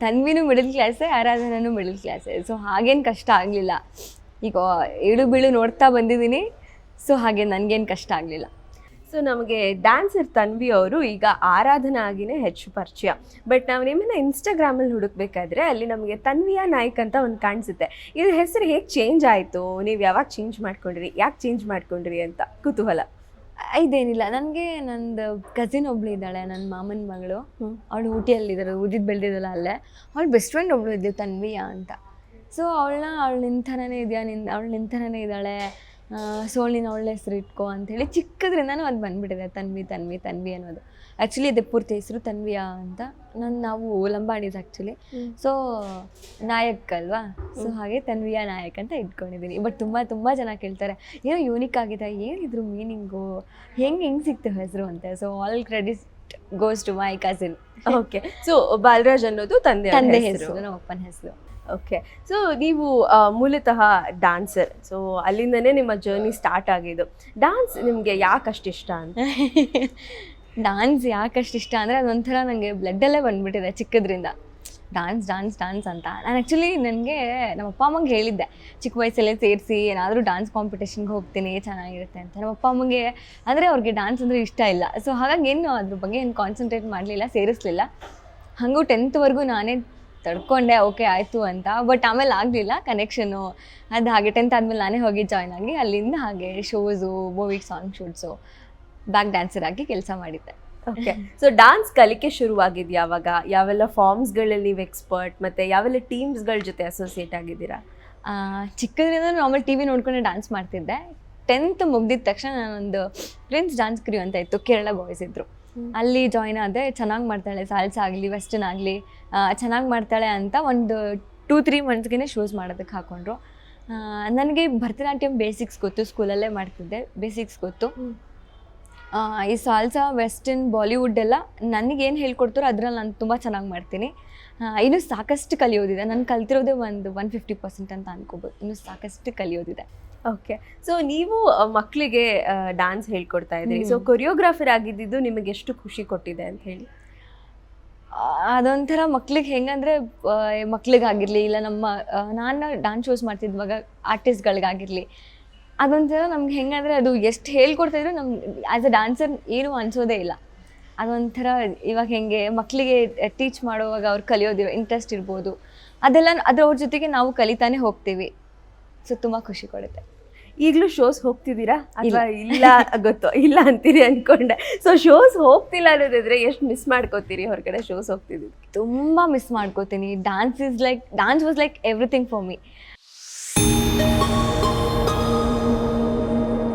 ತನ್ವಿನೂ middle ಕ್ಲಾಸೇ ಆರಾಧನೂ middle ಕ್ಲಾಸೇ ಸೊ ಹಾಗೇನು ಕಷ್ಟ ಆಗಲಿಲ್ಲ. ಈಗ ಏಳು ಬೀಳು ನೋಡ್ತಾ ಬಂದಿದ್ದೀನಿ. ಸೊ ಹಾಗೆ ನನಗೇನು ಕಷ್ಟ ಆಗಲಿಲ್ಲ. ಸೊ ನಮಗೆ ಡ್ಯಾನ್ಸರ್ ತನ್ವಿ ಅವರು ಈಗ ಆರಾಧನಾ ಆಗಿನೇ ಹೆಚ್ಚು ಪರಿಚಯ. ಬಟ್ ನಾವು ನಿಮ್ಮನ್ನ ಇನ್ಸ್ಟಾಗ್ರಾಮಲ್ಲಿ ಹುಡುಕ್ಬೇಕಾದ್ರೆ ಅಲ್ಲಿ ನಮಗೆ ತನ್ವಿಯಾ ನಾಯ್ಕ್ ಅಂತ ಒಂದು ಕಾಣಿಸುತ್ತೆ. ಇದ್ರ ಹೆಸರು ಹೇಗೆ ಚೇಂಜ್ ಆಯಿತು? ನೀವು ಯಾವಾಗ ಚೇಂಜ್ ಮಾಡ್ಕೊಂಡ್ರಿ? ಯಾಕೆ ಚೇಂಜ್ ಮಾಡ್ಕೊಂಡ್ರಿ ಅಂತ? ಕುತೂಹಲ. ಇದೇನಿಲ್ಲ ನನಗೆ ನಂದು ಕಸಿನ್ ಒಬ್ಳು ಇದ್ದಾಳೆ ನನ್ನ ಮಾಮನ ಮಗಳು. ಅವಳು ಊಟಿಯಲ್ಲಿದ್ದಾರೆ ಊದಿದ್ದು ಬೆಳೆದಿದ್ದಲ್ಲ ಅಲ್ಲೇ. ಅವಳು ಬೆಸ್ಟ್ ಫ್ರೆಂಡ್ ಒಬ್ಳು ಇದ್ದೀವಿ ತನ್ವಿಯಾ ಅಂತ. ಸೊ ಅವಳನ್ನ ಅವಳು ನಿನ್ನ ಥರನೇ ಇದೆಯಾ ನಿನ್ನ ಅವಳು ನಿನ್ನ ಥರನೇ ಇದ್ದಾಳೆ? ಸೊ ಒಳ್ಳೆ ಹೆಸರು ಇಟ್ಕೋ ಅಂಥೇಳಿ ಚಿಕ್ಕದ್ರಿಂದನೂ ಅದು ಬಂದ್ಬಿಟ್ಟಿದೆ ತನ್ವಿ ತನ್ವಿ ತನ್ವಿ ಅನ್ನೋದು. ಆ್ಯಕ್ಚುಲಿ ಅದೇ ಪೂರ್ತಿ ಹೆಸರು ತನ್ವಿಯಾ ಅಂತ. ನಾನು ನಾವು ಲಂಬಾಣಿಸ್ ಆ್ಯಕ್ಚುಲಿ ಸೊ ನಾಯಕ್ ಅಲ್ವಾ? ಸೊ ಹಾಗೆ ತನ್ವಿಯಾ ನಾಯಕ್ ಅಂತ ಇಟ್ಕೊಂಡಿದ್ದೀನಿ ಬಟ್ ತುಂಬ ತುಂಬ ಜನ ಕೇಳ್ತಾರೆ ಏನೋ ಯೂನಿಕ್ ಆಗಿದೆ ಏನಿದ್ರು ಮೀನಿಂಗು ಹೆಂಗೆ ಹೆಂಗೆ ಸಿಕ್ತು ಹೆಸರು ಅಂತ? So all credit goes to my cousin okay so Balaraj ಅನ್ನೋದು ತಂದೆ ತಂದೆ ಹೆಸರು. ನಮ್ಮ ಅಪ್ಪನ ಹೆಸರು. ಓಕೆ ಸೊ ನೀವು ಮೂಲತಃ ಡ್ಯಾನ್ಸರ್ ಸೊ ಅಲ್ಲಿಂದನೇ ನಿಮ್ಮ ಜರ್ನಿ ಸ್ಟಾರ್ಟ್ ಆಗಿದ್ದು. ಡ್ಯಾನ್ಸ್ ನಿಮಗೆ ಯಾಕೆ ಅಷ್ಟು ಇಷ್ಟ ಅಂತ? ಡಾನ್ಸ್ ಯಾಕಷ್ಟು ಇಷ್ಟ ಅಂದರೆ ಅದೊಂಥರ ನನಗೆ ಬ್ಲಡ್ಡಲ್ಲೇ ಬಂದ್ಬಿಟ್ಟಿದೆ ಚಿಕ್ಕದ್ರಿಂದ. ಡಾನ್ಸ್ ಡಾನ್ಸ್ ಡಾನ್ಸ್ ಅಂತ. ನಾನು ಆ್ಯಕ್ಚುಲಿ ನನಗೆ ನಮ್ಮ ಅಪ್ಪ ಅಮ್ಮಂಗೆ ಹೇಳಿದ್ದೆ, ಚಿಕ್ಕ ವಯಸ್ಸಲ್ಲೇ ಸೇರಿಸಿ, ಏನಾದರೂ ಡಾನ್ಸ್ ಕಾಂಪಿಟೇಷನ್ಗೆ ಹೋಗ್ತೀನಿ, ಚೆನ್ನಾಗಿರುತ್ತೆ ಅಂತ. ನಮ್ಮ ಅಪ್ಪ ಅಮ್ಮಂಗೆ ಅಂದರೆ ಅವ್ರಿಗೆ ಡಾನ್ಸ್ ಅಂದರೆ ಇಷ್ಟ ಇಲ್ಲ. ಸೊ ಹಾಗಾಗಿ ಏನು ಅದ್ರ ಬಗ್ಗೆ ಏನು ಕಾನ್ಸಂಟ್ರೇಟ್ ಮಾಡಲಿಲ್ಲ, ಸೇರಿಸ್ಲಿಲ್ಲ. ಹಾಗೂ ಟೆಂತ್ವರೆಗೂ ನಾನೇ ತಡ್ಕೊಂಡೆ, ಓಕೆ, ಆಯಿತು ಅಂತ. ಬಟ್ ಆಮೇಲೆ ಆಗಲಿಲ್ಲ ಕನೆಕ್ಷನು ಅದು ಹಾಗೆ ಟೆಂತ್ ಆದಮೇಲೆ ನಾನೇ ಹೋಗಿ ಜಾಯ್ನ್ ಆಗಿ ಅಲ್ಲಿಂದ ಹಾಗೆ shows movie song shoots back dancer ಆಗಿ ಕೆಲಸ ಮಾಡಿದ್ದೆ. ಓಕೆ ಸೊ ಡಾನ್ಸ್ ಕಲಿಕೆ ಶುರುವಾಗಿದ್ದು ಯಾವಾಗ? ಯಾವೆಲ್ಲ ಫಾರ್ಮ್ಸ್ಗಳಲ್ಲಿ ನೀವು ಎಕ್ಸ್ಪರ್ಟ್ ಮತ್ತೆ ಯಾವೆಲ್ಲ ಟೀಮ್ಸ್ಗಳ ಜೊತೆ ಅಸೋಸಿಯೇಟ್ ಆಗಿದ್ದೀರಾ? ಚಿಕ್ಕದ್ರಿಂದ ನಾರ್ಮಲ್ ಟಿ ವಿ ನೋಡ್ಕೊಂಡೆ ಡ್ಯಾನ್ಸ್ ಮಾಡ್ತಿದ್ದೆ. ಟೆಂತ್ ಮುಗ್ದಿದ ತಕ್ಷಣ ನಾನೊಂದು ಪ್ರಿನ್ಸ್ ಡ್ಯಾನ್ಸ್ ಕ್ರಿಯೂ ಅಂತ ಇತ್ತು. ಕೇರಳ ಬಾಯ್ಸ್ ಇದ್ರು. ಅಲ್ಲಿ ಜಾಯ್ನ್ ಆದೆ. ಚೆನ್ನಾಗಿ ಮಾಡ್ತಾಳೆ. ಸಾಲ್ಸ್ ಆಗಲಿ ವೆಸ್ಟರ್ನ್ ಆಗಲಿ. ಚೆನ್ನಾಗಿ ಮಾಡ್ತಾಳೆ ಅಂತ ಒಂದು ಟೂ ತ್ರೀ ಮಂತ್ಸ್ಗೆ ಶೂಸ್ ಮಾಡೋದಕ್ಕೆ ಹಾಕೊಂಡ್ರು. ನನಗೆ ಭರತನಾಟ್ಯಂ ಬೇಸಿಕ್ಸ್ ಗೊತ್ತು. ಸ್ಕೂಲಲ್ಲೇ ಮಾಡ್ತಿದ್ದೆ. ಬೇಸಿಕ್ಸ್ ಗೊತ್ತು. ಈ ಸಾಲ್ಸಾ ವೆಸ್ಟರ್ನ್ ಬಾಲಿವುಡ್ ಎಲ್ಲ ನನಗೇನು ಹೇಳ್ಕೊಡ್ತಾರೋ ಅದರಲ್ಲಿ ನಾನು ತುಂಬ ಚೆನ್ನಾಗಿ ಮಾಡ್ತೀನಿ. ಇನ್ನು ಸಾಕಷ್ಟು ಕಲಿಯೋದಿದೆ. ನಾನು ಕಲ್ತಿರೋದೇ ಒಂದು ಒನ್ ಫಿಫ್ಟಿ ಪರ್ಸೆಂಟ್ ಅಂತ ಅನ್ಕೋಬೋದು. ಇನ್ನೂ ಸಾಕಷ್ಟು ಕಲಿಯೋದಿದೆ. ಓಕೆ ಸೊ ನೀವು ಮಕ್ಕಳಿಗೆ ಡ್ಯಾನ್ಸ್ ಹೇಳ್ಕೊಡ್ತಾ ಇದ್ದೀರಿ. ಸೊ ಕೊರಿಯೋಗ್ರಾಫರ್ ಆಗಿದ್ದು ನಿಮಗೆ ಎಷ್ಟು ಖುಷಿ ಕೊಟ್ಟಿದೆ ಅಂತ ಹೇಳಿ. ಅದೊಂಥರ ಮಕ್ಳಿಗೆ ಹೆಂಗಂದ್ರೆ ಮಕ್ಳಿಗಾಗಿರ್ಲಿ ಇಲ್ಲ ನಮ್ಮ ನಾನು ಡ್ಯಾನ್ಸ್ ಶೋಸ್ ಮಾಡ್ತಿದ್ವಾಗ ಆರ್ಟಿಸ್ಟ್ಗಳಿಗಾಗಿರಲಿ ಅದೊಂಥರ ನಮ್ಗೆ ಹೆಂಗಂದರೆ ಅದು ಎಷ್ಟು ಹೇಳ್ಕೊಡ್ತಾಯಿದ್ರು ನಮ್ಗೆ ಆ್ಯಸ್ ಅ ಡಾನ್ಸರ್ ಏನು ಅನಿಸೋದೇ ಇಲ್ಲ. ಅದೊಂಥರ ಇವಾಗ ಹೆಂಗೆ ಮಕ್ಕಳಿಗೆ ಟೀಚ್ ಮಾಡುವಾಗ ಅವ್ರು ಕಲಿಯೋದಿರೋ ಇಂಟ್ರೆಸ್ಟ್ ಇರ್ಬೋದು. ಅದೆಲ್ಲ ಅದ್ರ ಅವ್ರ ಜೊತೆಗೆ ನಾವು ಕಲಿತಾನೆ ಹೋಗ್ತೀವಿ. ಸೊ ತುಂಬ ಖುಷಿ ಕೊಡುತ್ತೆ. ಈಗಲೂ ಶೋಸ್ ಹೋಗ್ತಿದ್ದೀರಾ? ಅಥವಾ ಇಲ್ಲ. ಗೊತ್ತೋ. ಇಲ್ಲ ಅಂತೀರಿ ಅನ್ಕೊಂಡೆ. ಸೊ ಶೋಸ್ ಹೋಗ್ತಿಲ್ಲ ಅನ್ನೋದಿದ್ರೆ ಎಷ್ಟು ಮಿಸ್ ಮಾಡ್ಕೋತೀರಿ ಹೊರಗಡೆ ಶೋಸ್ ಹೋಗ್ತಿದ್ದೀವಿ ತುಂಬ ಮಿಸ್ ಮಾಡ್ಕೋತೀನಿ. Dance is like dance was like everything for me